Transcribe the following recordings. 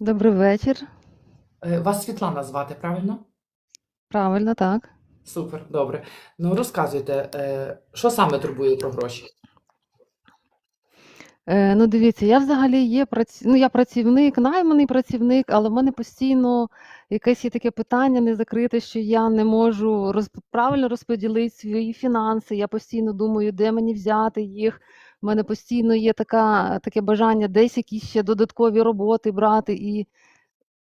Добрий вечір. Е, Вас Світлана звати, правильно? Правильно, так. Супер, добре. Ну розказуйте, е, що саме турбує про гроші? Е, ну, дивіться, я взагалі є праці... ну, я працівник, найманий працівник, але в мене постійно якесь є таке питання не закрите, що я не можу роз... правильно розподілити свої фінанси. Я постійно думаю, де мені взяти їх. Мене постійно є така, таке бажання десь якісь ще додаткові роботи брати. І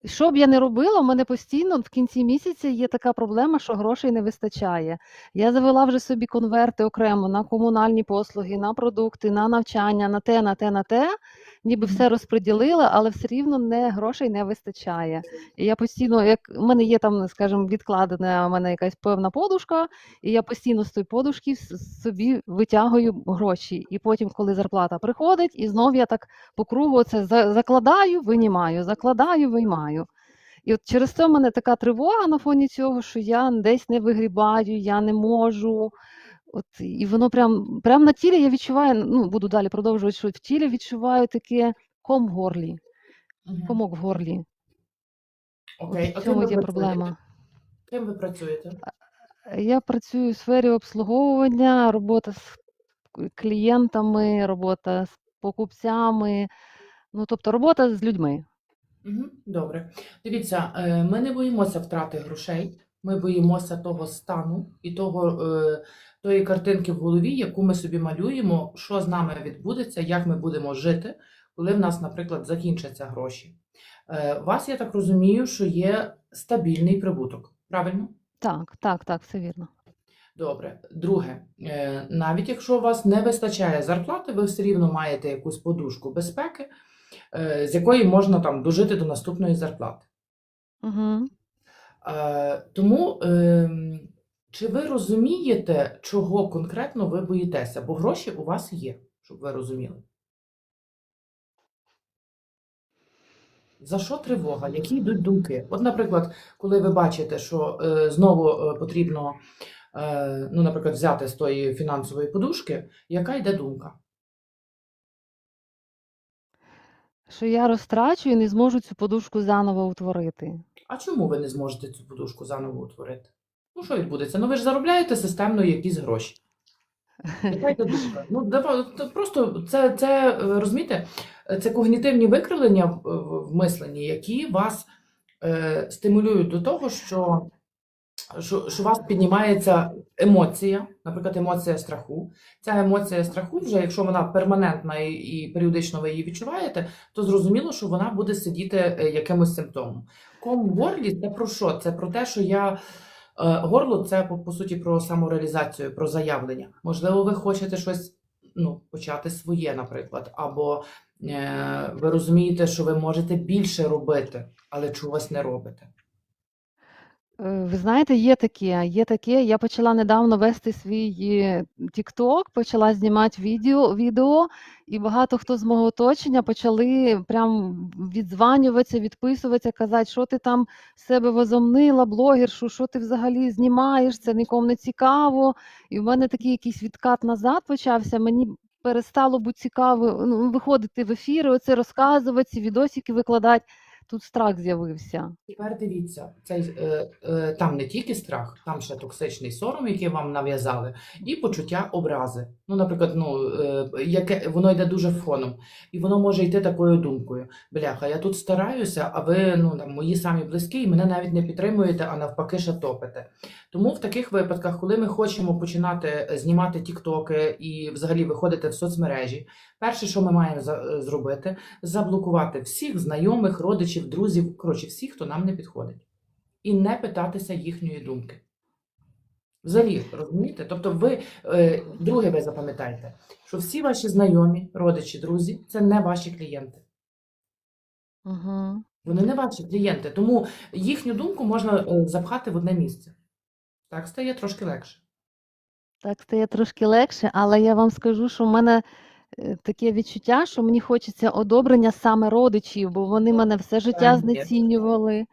що б я не робила, у мене постійно в кінці місяця є така проблема, що грошей не вистачає. Я завела вже собі конверти окремо на комунальні послуги, на продукти, на навчання, на те, на те, на те. Ніби все розподілила, але все рівно не грошей не вистачає. І я постійно, як у мене є там, скажімо, відкладена у мене якась певна подушка, і я постійно з тої подушки собі витягую гроші. І потім, коли зарплата приходить, і знов я так по кругу це закладаю, винімаю, закладаю, виймаю. І от через це в мене така тривога на фоні цього, що я десь не вигрібаю, я не можу. От, і воно прям, прям на тілі я відчуваю, ну буду далі продовжувати, що в тілі відчуваю таке ком в горлі, комок в горлі. Окей, От в цьому є проблема. Ким ви працюєте? Я працюю у сфері обслуговування, робота з клієнтами, робота з покупцями, ну тобто робота з людьми. Добре. Дивіться, е, ми не боїмося втрати грошей, ми боїмося того стану і того, е, тої картинки в голові, яку ми собі малюємо, що з нами відбудеться, як ми будемо жити, коли в нас, наприклад, закінчаться гроші. Е, У вас, я так розумію, що є стабільний прибуток, правильно? Так, так, так, все вірно. Добре. Друге, е, навіть якщо у вас не вистачає зарплати, ви все рівно маєте якусь подушку безпеки, е, з якої можна там дожити до наступної зарплати. Угу. Е, Тому ем, чи ви розумієте, чого конкретно ви боїтеся? Бо гроші у вас є, щоб ви розуміли. За що тривога? Які йдуть думки? От, наприклад, коли ви бачите, що е, знову е, потрібно, е, ну, наприклад, взяти з тої фінансової подушки, яка йде думка? Що я розтрачу і не зможу цю подушку заново утворити. А чому ви не зможете цю подушку заново утворити? Ну, що відбудеться? Ну, ви ж заробляєте системно якісь гроші. Ну, просто це, це е, розумієте, це когнітивні викривлення в мисленні, які вас е, стимулюють до того, що, що, що у вас піднімається емоція, наприклад, емоція страху. Ця емоція страху, вже якщо вона перманентна і, і періодично ви її відчуваєте, то зрозуміло, що вона буде сидіти е, якимось симптомом. Ком горлі це про що? Це про те, що я. Е, Горло це по, по суті про самореалізацію, про заявлення. Можливо, ви хочете щось ну, почати своє, наприклад, або е, ви розумієте, що ви можете більше робити, але чогось не робите. Е, Ви знаєте, є таке, є таке. Я почала недавно вести свій е, TikTok, почала знімати відео, відео, і багато хто з мого оточення почали прям віддзванюватися, відписуватися, казати, що ти там себе возомнила, блогершу, що ти взагалі знімаєш, це нікому не цікаво. І в мене такий якийсь відкат назад почався. Мені перестало бути цікаво ну, виходити в ефіри, оце розказувати, ці відосики викладати. Тут страх з'явився. Тепер дивіться, цей, е, е, там не тільки страх, там ще токсичний сором, який вам нав'язали, і почуття образи. Ну, наприклад, ну, е, яке, воно йде дуже фоном, і воно може йти такою думкою: бляха, я тут стараюся, а ви ну, там, мої самі близькі, і мене навіть не підтримуєте, а навпаки, ще топите. Тому в таких випадках, коли ми хочемо починати знімати тіктоки і взагалі виходити в соцмережі, перше, що ми маємо за- зробити, заблокувати всіх знайомих, родичів, друзів, коротше, всіх, хто нам не підходить, і не питатися їхньої думки. Взагалі, розумієте? Тобто, ви, е, друге, ви запам'ятайте, що всі ваші знайомі, родичі, друзі це не ваші клієнти. Угу. Вони не ваші клієнти, тому їхню думку можна е, запхати в одне місце. Так стає трошки легше. Так стає трошки легше, але я вам скажу, що в мене е, таке відчуття, що мені хочеться одобрення саме родичів, бо вони мене все життя знецінювали.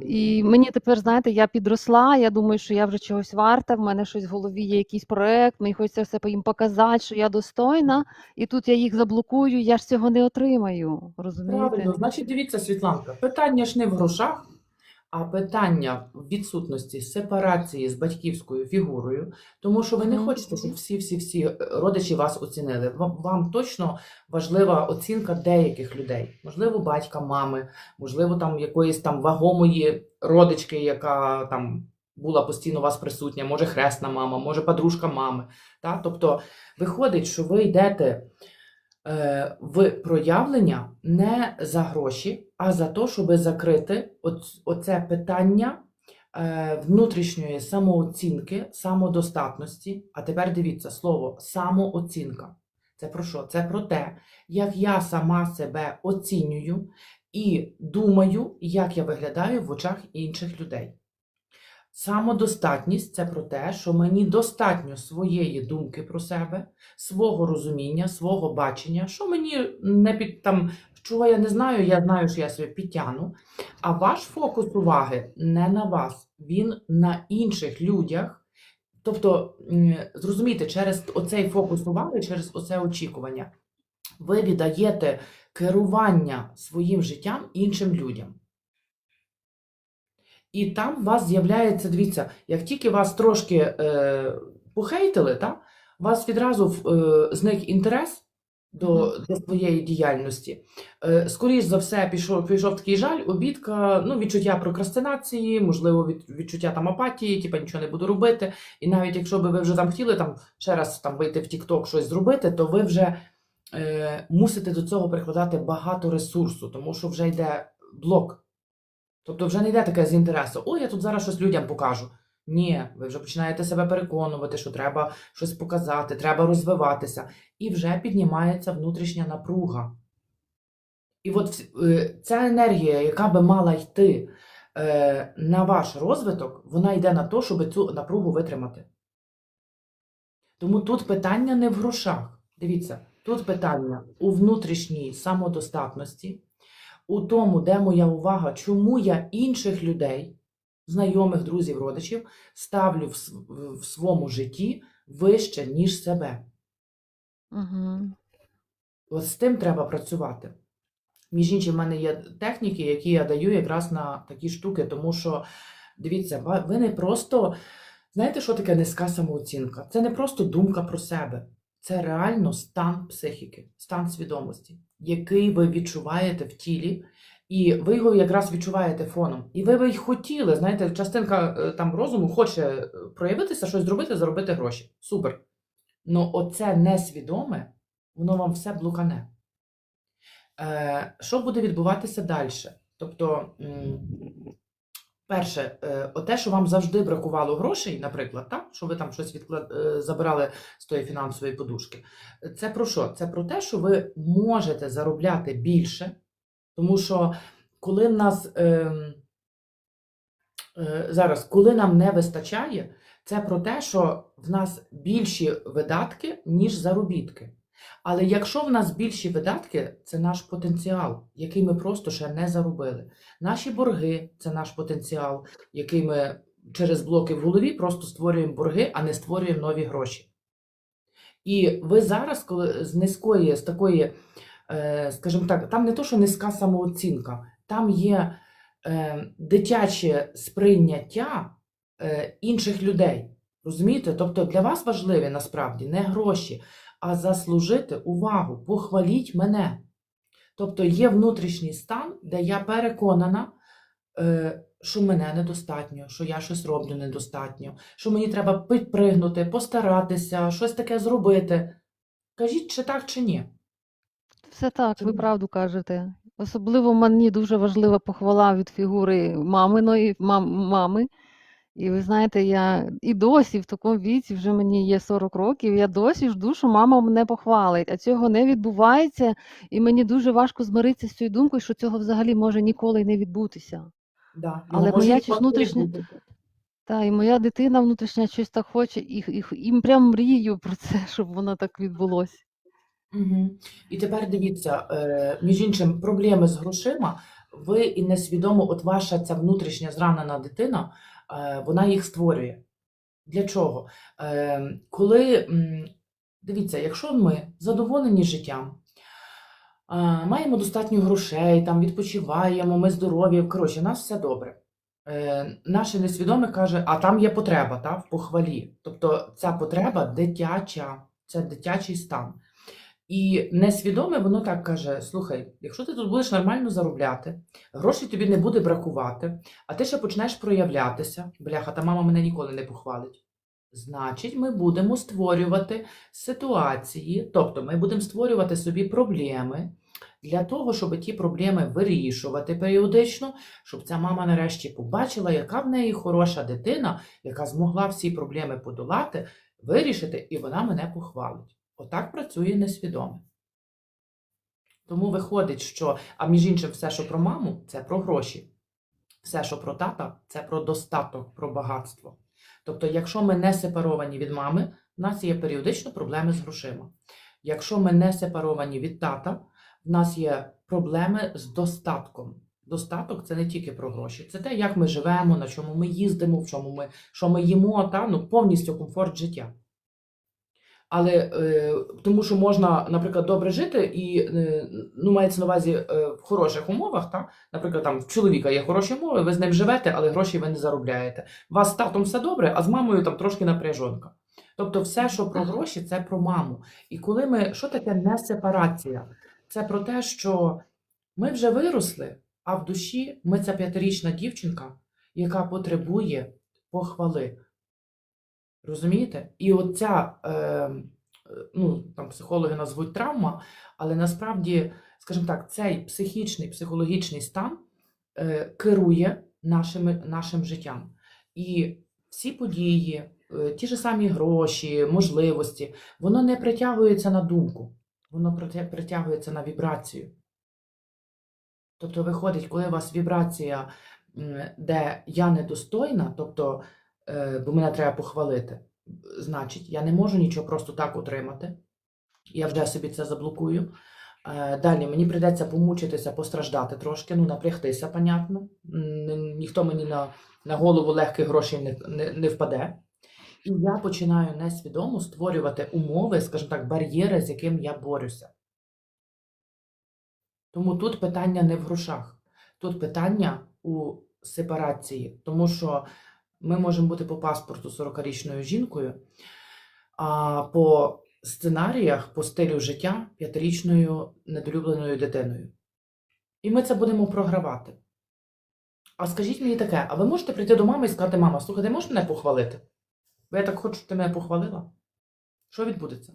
І мені тепер, знаєте, я підросла, я думаю, що я вже чогось варта, в мене щось в голові є якийсь проект, мені хочеться все їм показати, що я достойна, і тут я їх заблокую, я ж цього не отримаю. Розумієте? Правильно, значить, дивіться, Світланка, питання ж не в грошах, а питання відсутності сепарації з батьківською фігурою, тому що ви не хочете, щоб всі-всі-всі е, родичі вас оцінили. Вам, точно важлива оцінка деяких людей, можливо, батька, мами, можливо, там якоїсь там вагомої родички, яка там була постійно у вас присутня, може хресна мама, може подружка мами. Та? Тобто виходить, що ви йдете в проявлення не за гроші, а за те, щоб закрити оце питання е, внутрішньої самооцінки, самодостатності. А тепер дивіться слово самооцінка. Це про що? Це про те, як я сама себе оцінюю і думаю, як я виглядаю в очах інших людей. Самодостатність це про те, що мені достатньо своєї думки про себе, свого розуміння, свого бачення, що мені не під там, чого я не знаю, я знаю, що я себе підтягну. А ваш фокус уваги не на вас, він на інших людях. Тобто, зрозумійте, через оцей фокус уваги, через оце очікування, ви віддаєте керування своїм життям іншим людям. І там у вас з'являється, дивіться, як тільки вас трошки е, похейтили, та, у вас відразу е, зник інтерес до, до своєї діяльності. Е, скоріш за все, пішов, пішов такий жаль, обідка, ну, відчуття прокрастинації, можливо, від, відчуття там апатії, типа нічого не буду робити. І навіть якщо би ви вже там хотіли там, ще раз там, вийти в TikTok щось зробити, то ви вже е, мусите до цього прикладати багато ресурсу, тому що вже йде блок. Тобто вже не йде таке з інтересу, о, я тут зараз щось людям покажу. Ні, ви вже починаєте себе переконувати, що треба щось показати, треба розвиватися. І вже піднімається внутрішня напруга. І от е, ця енергія, яка би мала йти е, на ваш розвиток, вона йде на те, щоб цю напругу витримати. Тому тут питання не в грошах. Дивіться, тут питання у внутрішній самодостатності, у тому, де моя увага, чому я інших людей, знайомих, друзів, родичів, ставлю в, в- своєму житті вище, ніж себе. Угу. От з тим треба працювати. Між іншим, в мене є техніки, які я даю якраз на такі штуки, тому що, дивіться, ви не просто. Знаєте, що таке низька самооцінка? Це не просто думка про себе, це реально стан психіки, стан свідомості, який ви відчуваєте в тілі, і ви його якраз відчуваєте фоном. І ви й хотіли, знаєте, частинка е, там розуму хоче е, проявитися, щось зробити, заробити гроші. Супер. Ну, оце несвідоме, воно вам все блукане. Е, що буде відбуватися далі? Тобто, перше, е, оте, що вам завжди бракувало грошей, наприклад, так, що ви там щось відклад... е, забирали з тої фінансової подушки, це про що? Це про те, що ви можете заробляти більше, тому що коли нас ем, е, зараз, коли нам не вистачає, це про те, що в нас більші видатки, ніж заробітки. Але якщо в нас більші видатки, це наш потенціал, який ми просто ще не заробили. Наші борги це наш потенціал, який ми через блоки в голові просто створюємо борги, а не створюємо нові гроші. І ви зараз, коли з низької, з такої, е, скажімо так, там не то, що низька самооцінка, там є е, дитяче сприйняття е, інших людей. Розумієте? Тобто для вас важливі насправді не гроші, а заслужити увагу, похваліть мене. Тобто є внутрішній стан, де я переконана, е, що мене недостатньо, що я щось роблю недостатньо, що мені треба підпригнути, постаратися, щось таке зробити. Кажіть, чи так, чи ні. Все так, ви правду кажете. Особливо мені дуже важлива похвала від фігури маминої мам, мами. І ви знаєте, я і досі в такому віці, вже мені є 40 років, я досі жду, що мама мене похвалить, а цього не відбувається, і мені дуже важко змиритися з цією думкою, що цього взагалі може ніколи не відбутися. Да, Але моя чи внутрішня- Та, і моя дитина внутрішня щось так хоче, і, і, і прям мрію про це, щоб воно так відбулося. Угу. І тепер дивіться, е, між іншим, проблеми з грошима, ви і несвідомо, от ваша ця внутрішня зранена дитина, вона їх створює. Для чого? Е, коли, дивіться, якщо ми задоволені життям, е, маємо достатньо грошей, там відпочиваємо, ми здорові, коротше, у нас все добре. Е, наше несвідоме каже, а там є потреба, та, в похвалі. Тобто ця потреба дитяча, це дитячий стан. І несвідоме воно так каже: слухай, якщо ти тут будеш нормально заробляти, грошей тобі не буде бракувати, а ти ще почнеш проявлятися, бляха, та мама мене ніколи не похвалить. Значить, ми будемо створювати ситуації, тобто ми будемо створювати собі проблеми для того, щоб ті проблеми вирішувати періодично, щоб ця мама нарешті побачила, яка в неї хороша дитина, яка змогла всі проблеми подолати, вирішити, і вона мене похвалить. Отак працює несвідоме. Тому виходить, що, а між іншим, все, що про маму, це про гроші. Все, що про тата, це про достаток, про багатство. Тобто, якщо ми не сепаровані від мами, в нас є періодично проблеми з грошима. Якщо ми не сепаровані від тата, в нас є проблеми з достатком. Достаток це не тільки про гроші, це те, як ми живемо, на чому ми їздимо, в чому ми, що ми їмо, та, ну, повністю комфорт життя. Але е, тому що можна, наприклад, добре жити і е, ну, мається на увазі е, в хороших умовах, та? наприклад, там в чоловіка є хороші умови, ви з ним живете, але гроші ви не заробляєте. У вас з татом все добре, а з мамою там трошки напряжонка. Тобто, все, що про гроші, це про маму. І коли ми, що таке несепарація? Це про те, що ми вже виросли, а в душі ми ця п'ятирічна дівчинка, яка потребує похвали. Розумієте? І оця, е, ну, там психологи назвуть травма, але насправді, скажімо так, цей психічний, психологічний стан е, керує нашими, нашим життям. І всі події, е, ті ж самі гроші, можливості, воно не притягується на думку, воно притягується на вібрацію. Тобто виходить, коли у вас вібрація, де я недостойна, тобто, бо мене треба похвалити, значить, я не можу нічого просто так отримати. Я вже собі це заблокую. Е, Далі мені прийдеться помучитися, постраждати трошки, ну напрягтися, понятно. Ніхто мені на, на голову легких грошей не, не, не впаде. І я починаю несвідомо створювати умови, скажімо так, бар'єри, з яким я борюся. Тому тут питання не в грошах, тут питання у сепарації, тому що ми можемо бути по паспорту 40-річною жінкою, а по сценаріях, по стилю життя п'ятирічною недолюбленою дитиною. І ми це будемо програвати. А скажіть мені таке, а ви можете прийти до мами і сказати, мама, слухай, ти можеш мене похвалити? Бо я так хочу, щоб ти мене похвалила. Що відбудеться?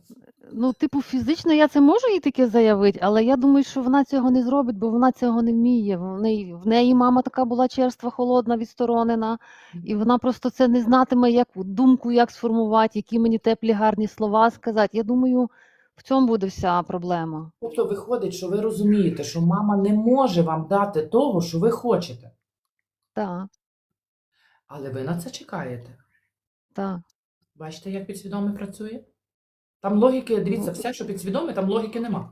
Ну, типу, фізично я це можу їй таке заявити, але я думаю, що вона цього не зробить, бо вона цього не вміє. В неї, в неї мама така була черства, холодна, відсторонена, і вона просто це не знатиме, як думку, як сформувати, які мені теплі гарні слова сказати. Я думаю, в цьому буде вся проблема. Тобто виходить, що ви розумієте, що мама не може вам дати того, що ви хочете, Так, але ви на це чекаєте. так. Бачите, як підсвідоме працює? Там логіки, дивіться, все, що підсвідоме, там логіки нема.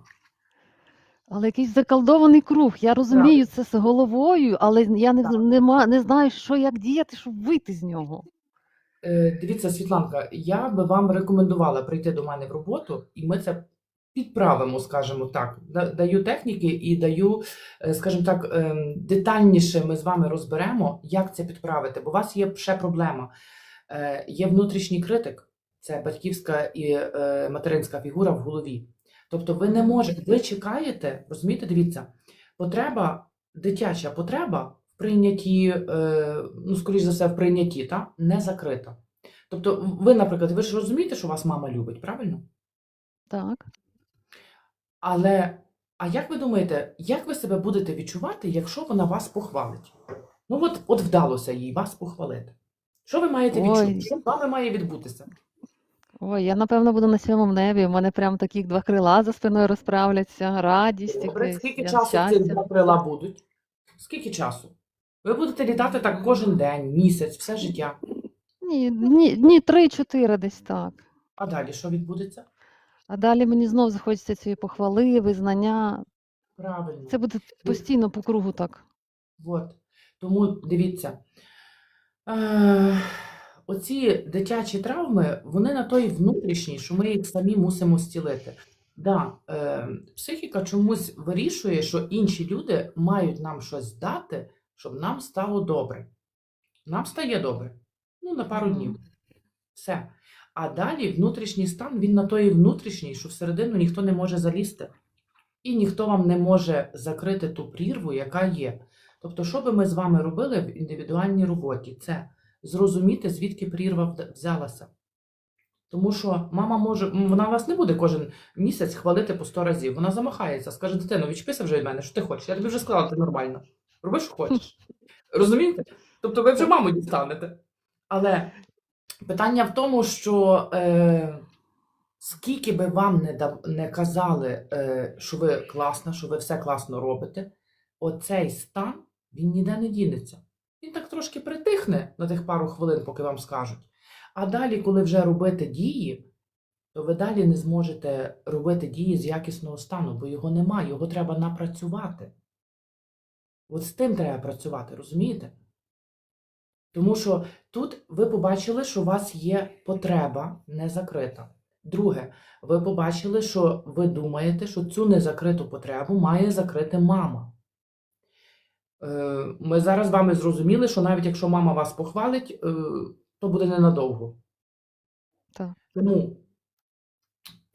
Але якийсь заколдований круг. Я розумію це з головою, але я не, Так. нема, не знаю, що як діяти, щоб вийти з нього. Е, Дивіться, Світланка, я би вам рекомендувала прийти до мене в роботу, і ми це підправимо, скажімо так. Даю техніки і даю, е, скажімо так, ем, детальніше ми з вами розберемо, як це підправити. Бо у вас є ще проблема. Е, Є внутрішній критик, це батьківська і е, материнська фігура в голові. Тобто ви не можете, ви чекаєте, розумієте, дивіться, потреба, дитяча потреба в прийнятті, е, ну, скоріш за все, в прийнятті, та, не закрита. Тобто, ви, наприклад, ви ж розумієте, що вас мама любить, правильно? Так. Але, а як ви думаєте, як ви себе будете відчувати, якщо вона вас похвалить? Ну, от, от вдалося їй вас похвалити. Що ви маєте Ой. відчути? Що з вами має відбутися? Ой, я напевно буду на сьомому небі. У мене прям таких два крила за спиною розправляться, радість Добре, якась, скільки часу ці два крила будуть? Скільки часу? Ви будете літати так кожен день, місяць, все життя. Ні, ні, ні, три-чотири десь так. А далі що відбудеться? А далі мені знов захочеться цієї похвали, визнання. Правильно. Це буде постійно по кругу так. От. Тому дивіться, е, оці дитячі травми, вони на той внутрішній, що ми їх самі мусимо зцілити. Да, е, психіка чомусь вирішує, що інші люди мають нам щось дати, щоб нам стало добре. Нам стає добре. Ну, на пару днів. Все. А далі внутрішній стан, він на той внутрішній, що всередину ніхто не може залізти. І ніхто вам не може закрити ту прірву, яка є. Тобто, що би ми з вами робили в індивідуальній роботі? Це зрозуміти, звідки прірва взялася. Тому що мама може, вона вас не буде кожен місяць хвалити по 100 разів. Вона замахається, скаже: дитино, відчепися вже від мене, що ти хочеш? Я тобі вже сказала, ти нормально. Роби, що хочеш. Розумієте? Тобто ви вже маму дістанете. Але питання в тому, що е, скільки би вам не, дав, не казали, е, що ви класна, що ви все класно робите, оцей стан він ніде не дінеться. Він так трошки притихне на тих пару хвилин, поки вам скажуть. А далі, коли вже робити дії, то ви далі не зможете робити дії з якісного стану, бо його немає, його треба напрацювати. От з тим треба працювати, розумієте? Тому що тут ви побачили, що у вас є потреба не закрита. Друге, ви побачили, що ви думаєте, що цю незакриту потребу має закрити мама. Е, Ми зараз з вами зрозуміли, що навіть якщо мама вас похвалить, е, то буде ненадовго. Так. Тому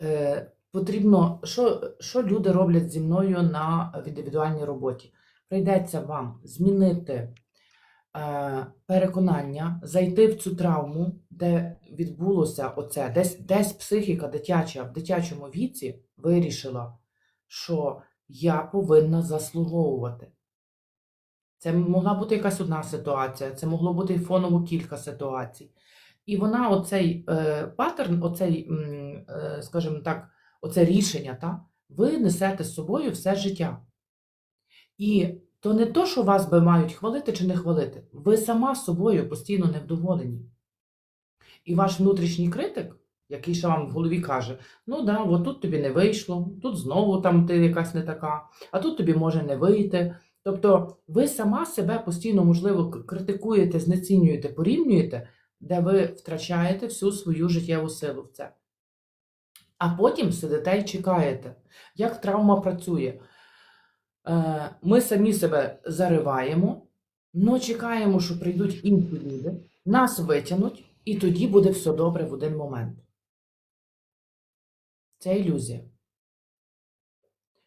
е, потрібно, що, що люди роблять зі мною на індивідуальній роботі? Прийдеться вам змінити переконання, зайти в цю травму, де відбулося оце, десь, десь психіка дитяча в дитячому віці вирішила, що я повинна заслуговувати. Це могла бути якась одна ситуація, це могло бути фоново кілька ситуацій. І вона оцей е, паттерн, оцей, е, скажімо так, оце рішення, та, ви несете з собою все життя. І то не то, що вас би мають хвалити чи не хвалити. Ви сама собою постійно невдоволені. І ваш внутрішній критик, який ще вам в голові каже: ну да, от тут тобі не вийшло, тут знову там ти якась не така, а тут тобі може не вийти. Тобто ви сама себе постійно, можливо, критикуєте, знецінюєте, порівнюєте, де ви втрачаєте всю свою життєву силу в це. А потім сидите і чекаєте, як травма працює. Е, Ми самі себе зариваємо, але чекаємо, що прийдуть інші люди, нас витягнуть, і тоді буде все добре в один момент. Це ілюзія.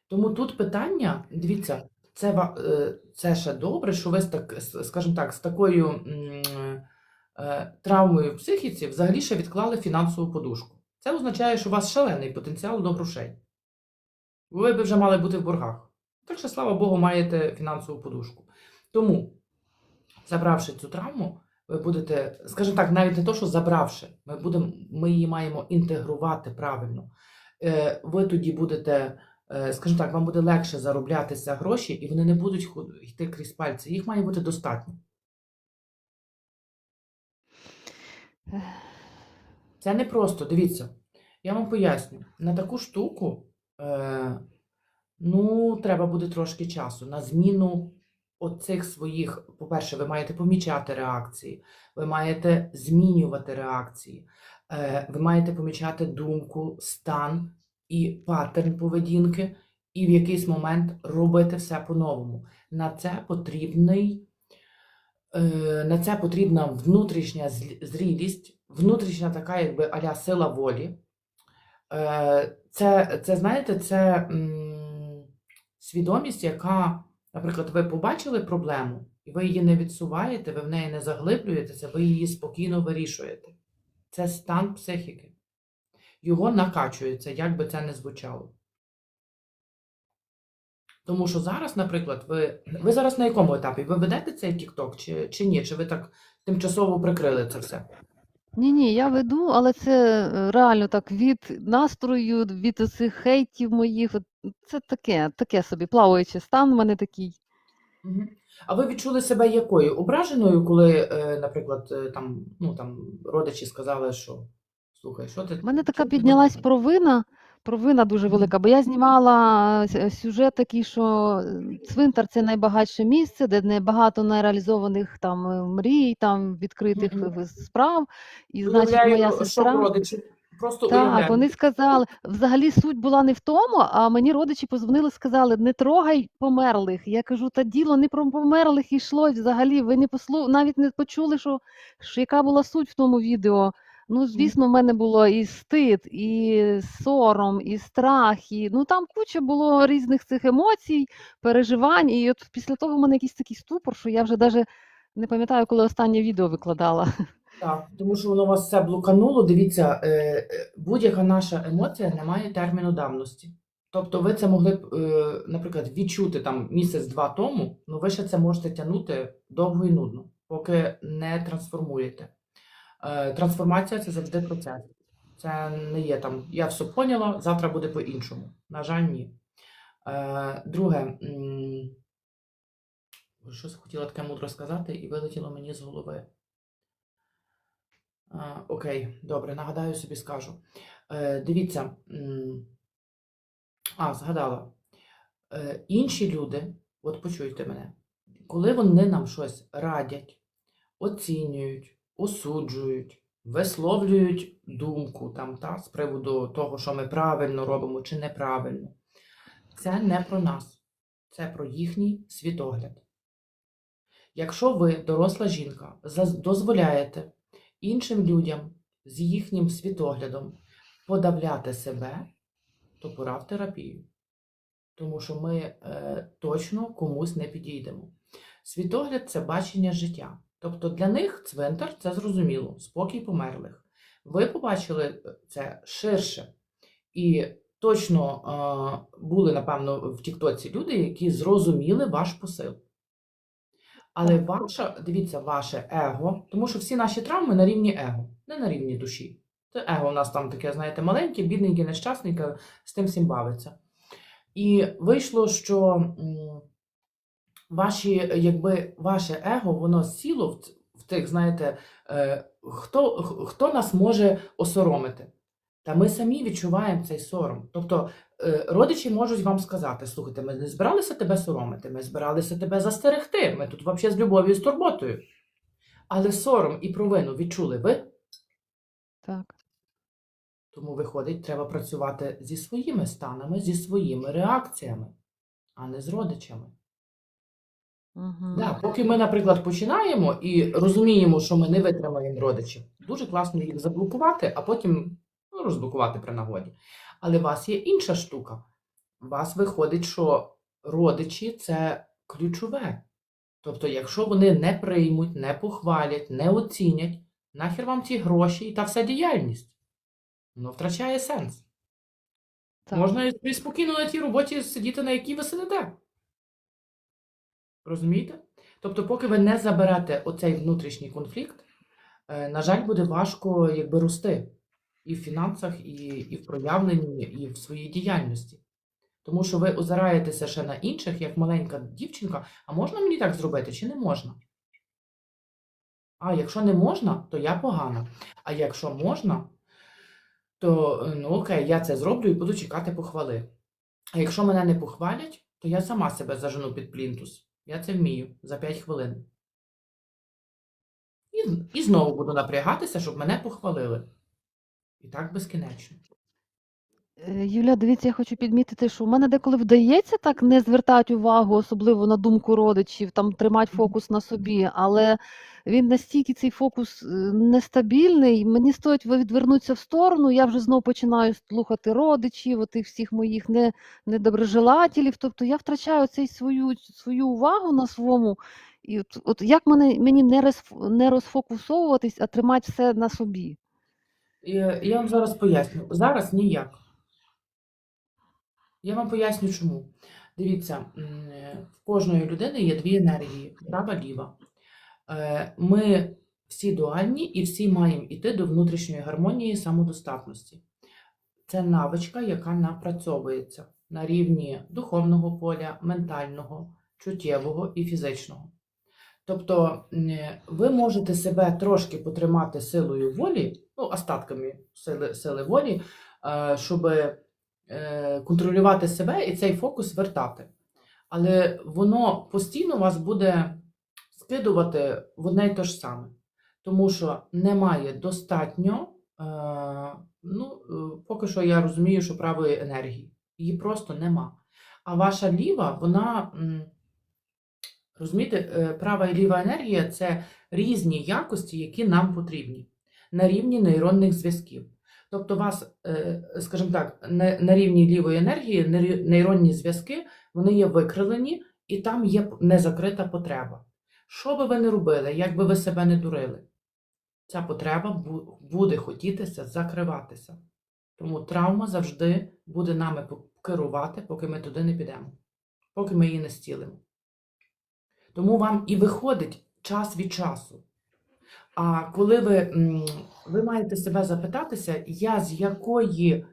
Тому тут питання, дивіться, це, е, це ще добре, що ви, так, скажімо так, з такою е, травмою в психіці взагалі ще відклали фінансову подушку. Це означає, що у вас шалений потенціал до грошей. Ви б вже мали бути в боргах. Так що, слава Богу, маєте фінансову подушку. Тому, забравши цю травму, ви будете, скажімо так, навіть не то, що забравши, ми, будемо, ми її маємо інтегрувати правильно. Е, Ви тоді будете, скажімо так, вам буде легше зароблятися гроші, і вони не будуть йти крізь пальці. Їх має бути достатньо. Це не просто, дивіться, я вам поясню, на таку штуку, е, ну, треба буде трошки часу на зміну оцих своїх, по-перше, ви маєте помічати реакції, ви маєте змінювати реакції, е, ви маєте помічати думку, стан і паттерн поведінки, і в якийсь момент робити все по-новому. На це потрібний Е, на це потрібна внутрішня зрілість, внутрішня така, якби аля сила волі. Е, Це, це знаєте, це свідомість, яка, наприклад, ви побачили проблему, і ви її не відсуваєте, ви в неї не заглиблюєтеся, ви її спокійно вирішуєте. Це стан психіки. Його накачується, як би це не звучало. Тому що зараз, наприклад, ви, ви зараз на якому етапі? Ви ведете цей TikTok чи, чи ні? Чи ви так тимчасово прикрили це все? Ні, ні, я веду, але це е, реально так від настрою, від оцих хейтів моїх. Це таке, таке собі плаваючий стан в мене такий. А ви відчули себе якою? Ображеною, коли, е, наприклад, е, там, ну, там родичі сказали, що слухай, що ти. У мене така піднялась провина, Провина дуже велика, бо я знімала е, сюжет такий, що е, цвинтар це найбагатше місце, де не багато нереалізованих там е, мрій, там відкритих е, справ. І значить, моя сестра. Просто Так, уявляю. вони сказали, взагалі суть була не в тому, а мені родичі позвонили, сказали, не трогай померлих. Я кажу, та діло не про померлих йшло взагалі. Ви не послу... навіть не почули, що, що яка була суть в тому відео. Ну, звісно, в мене було і стид, і сором, і страх, і ну там куча було різних цих емоцій, переживань. І от після того в мене якийсь такий ступор, що я вже навіть не пам'ятаю, коли останнє відео викладала. Так, тому що воно вас все блукануло. Дивіться, е, е, будь-яка наша емоція не має терміну давності. Тобто ви це могли б, е, наприклад, відчути там місяць-два тому, ну ви ще це можете тягнути довго і нудно, поки не трансформуєте. Е, Трансформація це завжди процес. Це не є там я все поняла, завтра буде по-іншому. На жаль, ні. Е, Друге, щось хотіла таке мудро сказати, і вилетіло мені з голови. Окей, добре, нагадаю собі скажу. Е, дивіться. А, згадала. Е, інші люди, от почуйте мене, коли вони нам щось радять, оцінюють, осуджують, висловлюють думку там, та, з приводу того, що ми правильно робимо чи неправильно, це не про нас, це про їхній світогляд. Якщо ви, доросла жінка, дозволяєте іншим людям з їхнім світоглядом подавляти себе, то пора в терапію. Тому що ми е, точно комусь не підійдемо. Світогляд це бачення життя. Тобто для них цвинтар це зрозуміло, спокій померлих. Ви побачили е, це ширше. І точно е, були, напевно, в Тіктоці люди, які зрозуміли ваш посил. Але ваша, дивіться, ваше его, тому що всі наші травми на рівні его, не на рівні душі. Це его у нас там таке, знаєте, маленьке, бідненьке, нещасненьке, з тим всім бавиться. І вийшло, що ваші, якби, ваше его, воно сіло в, в тих, знаєте, е, хто, хто нас може осоромити? Та ми самі відчуваємо цей сором. Тобто е, родичі можуть вам сказати: слухайте, ми не збиралися тебе соромити, ми збиралися тебе застерегти. Ми тут взагалі з любов'ю і з турботою. Але сором і провину відчули ви, Так. тому виходить, треба працювати зі своїми станами, зі своїми реакціями, а не з родичами. Угу. Да, поки ми, наприклад, починаємо і розуміємо, що ми не витримаємо родичів, дуже класно їх заблокувати, а потім ну, розблокувати при нагоді. Але у вас є інша штука. У вас виходить, що родичі це ключове. Тобто, якщо вони не приймуть, не похвалять, не оцінять, нахер вам ці гроші і та вся діяльність. Воно втрачає сенс. Так. Можна і спокійно на тій роботі сидіти, на якій ви сидите. Розумієте? Тобто, поки ви не заберете оцей внутрішній конфлікт, е, на жаль, буде важко якби рости і в фінансах, і, і в проявленні, і в своїй діяльності. Тому що ви озираєтеся ще на інших, як маленька дівчинка, а можна мені так зробити, чи не можна? А якщо не можна, то я погана. А якщо можна, то е, ну окей, я це зроблю і буду чекати похвали. А якщо мене не похвалять, то я сама себе зажену під плінтус. Я це вмію за 5 хвилин. І, і знову буду напрягатися, щоб мене похвалили. І так безкінечно. Е, Юля, дивіться, я хочу підмітити, що в мене деколи вдається так не звертати увагу, особливо на думку родичів, там тримати фокус на собі, але він настільки цей фокус е, нестабільний, мені стоїть відвернутися в сторону, я вже знову починаю слухати родичів, отих всіх моїх не, недоброжелателів. Тобто я втрачаю цей свою, свою увагу на своєму. І от, от як мене, мені не, розф- не розфокусовуватись, а тримати все на собі? І, я вам зараз поясню. Зараз ніяк. Я вам поясню чому. Дивіться, в кожної людини є дві енергії права-ліва. Е, Ми всі дуальні і всі маємо йти до внутрішньої гармонії і самодостатності. Це навичка, яка напрацьовується на рівні духовного поля, ментального, чуттєвого і фізичного. Тобто ви можете себе трошки потримати силою волі, ну, остатками сили, сили волі, е, щоб контролювати себе і цей фокус вертати. Але воно постійно вас буде скидувати в одне й те ж саме. Тому що немає достатньо, е, ну, е, поки що я розумію, що правої енергії. Її просто нема. А ваша ліва, вона, розумієте, е, права і ліва енергія це різні якості, які нам потрібні на рівні нейронних зв'язків. Тобто, у вас, е, скажімо так, на, рівні лівої енергії нейронні зв'язки вони є викривлені, і там є незакрита потреба. Що би ви не робили, як би ви себе не дурили, ця потреба буде хотітися закриватися. Тому травма завжди буде нами керувати, поки ми туди не підемо, поки ми її не стілимо. Тому вам і виходить час від часу. А коли ви, ви маєте себе запитатися, я з якої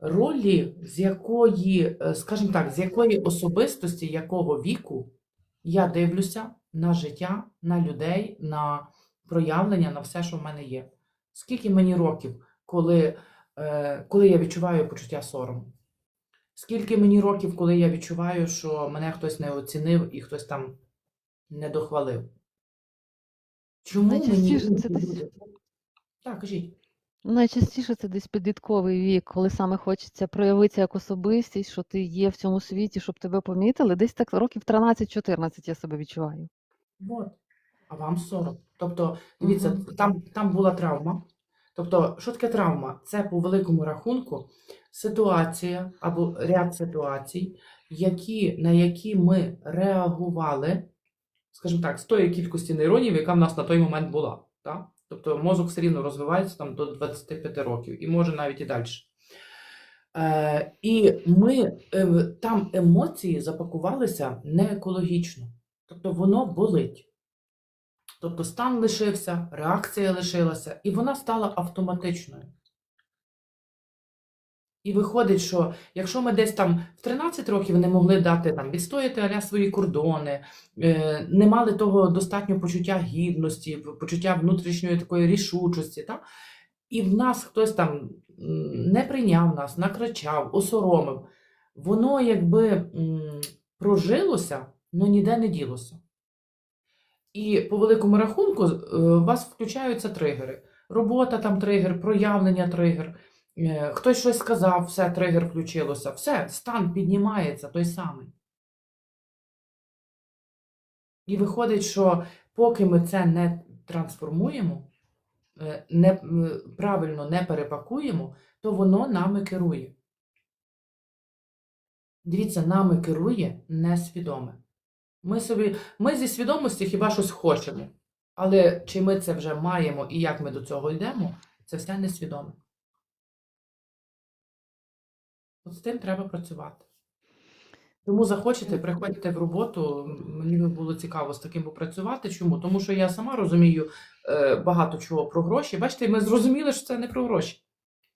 ролі, з якої, е, скажімо так, з якої особистості, якого віку я дивлюся на життя, на людей, на проявлення, на все, що в мене є. Скільки мені років, коли, е, коли я відчуваю почуття сорому? Скільки мені років, коли я відчуваю, що мене хтось не оцінив і хтось там не дохвалив? Чому мені Найчастіше це десь- Так, кажіть. Найчастіше це десь підлітковий вік, коли саме хочеться проявитися як особистість, що ти є в цьому світі, щоб тебе помітили. Десь так років 13-14 я себе відчуваю. Вот. А вам 40. Тобто, дивіться, Мгм. там, там була травма. Тобто, що таке травма? Це по великому рахунку ситуація або ряд ситуацій, які, на які ми реагували, скажімо так, з тої кількості нейронів, яка в нас на той момент була. Так? Тобто мозок все рівно розвивається там до 25 років і може навіть і далі. Е, і ми е, там емоції запакувалися не екологічно. Тобто воно болить. Тобто стан лишився, реакція лишилася, і вона стала автоматичною. І виходить, що якщо ми десь там в 13 років не могли дати там відстояти аля свої кордони, е, не мали того достатньо почуття гідності, почуття внутрішньої такої рішучості, та? і в нас хтось там не прийняв нас, накричав, осоромив, воно якби прожилося, але ніде не ділося. І по великому рахунку е, у вас включаються тригери. Робота там тригер, проявлення тригер. Е, Хтось щось сказав, все, тригер включилося. Все, стан піднімається той самий. І виходить, що поки ми це не трансформуємо, е, не, правильно не перепакуємо, то воно нами керує. Дивіться, нами керує несвідоме. Ми собі, ми зі свідомості хіба щось хочемо. Але чи ми це вже маємо і як ми до цього йдемо, це все несвідоме. От з тим треба працювати. Тому захочете, приходьте в роботу. Мені би було цікаво з таким попрацювати. Чому? Тому що я сама розумію е, багато чого про гроші. Бачите, ми зрозуміли, що це не про гроші.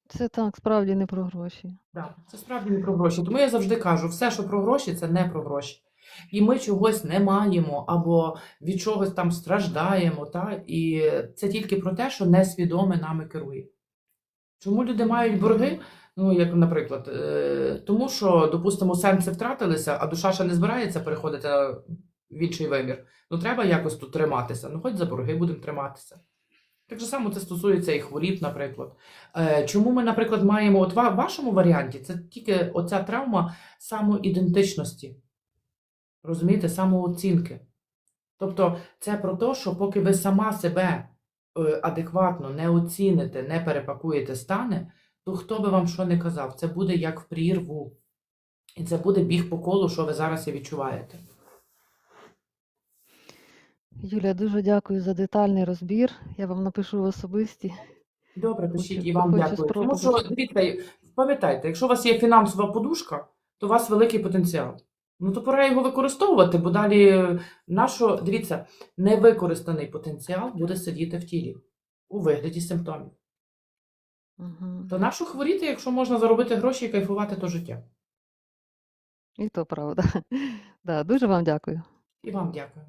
Це так, справді не про гроші. Да, це справді не про гроші. Тому я завжди кажу, все, що про гроші, це не про гроші. І ми чогось не маємо або від чогось там страждаємо, та? і це тільки про те, що несвідоме нами керує. Чому люди мають борги? Ну, як, наприклад, е, тому що, допустимо, сенси втратилися, а душа ще не збирається переходити в інший вимір. Ну, треба якось тут триматися. Ну, хоч за борги будемо триматися. Так же само це стосується і хворіб, наприклад. Е, Чому ми, наприклад, маємо от в вашому варіанті це тільки оця травма самоідентичності, розумієте, самооцінки. Тобто, це про те, що поки ви сама себе е, адекватно не оціните, не перепакуєте стани, то хто би вам що не казав, це буде як в прірву. І це буде біг по колу, що ви зараз і відчуваєте. Юлія, дуже дякую за детальний розбір. Я вам напишу в особисті. Добре, пишіть і вам хочу дякую. Тому що, дивіться, пам'ятайте, якщо у вас є фінансова подушка, то у вас великий потенціал. Ну, то пора його використовувати, бо далі нашо, дивіться, невикористаний потенціал буде сидіти в тілі у вигляді симптомів. Угу. То нащо хворіти, якщо можна заробити гроші і кайфувати то життя? І то правда. Да, дуже вам дякую. І вам дякую.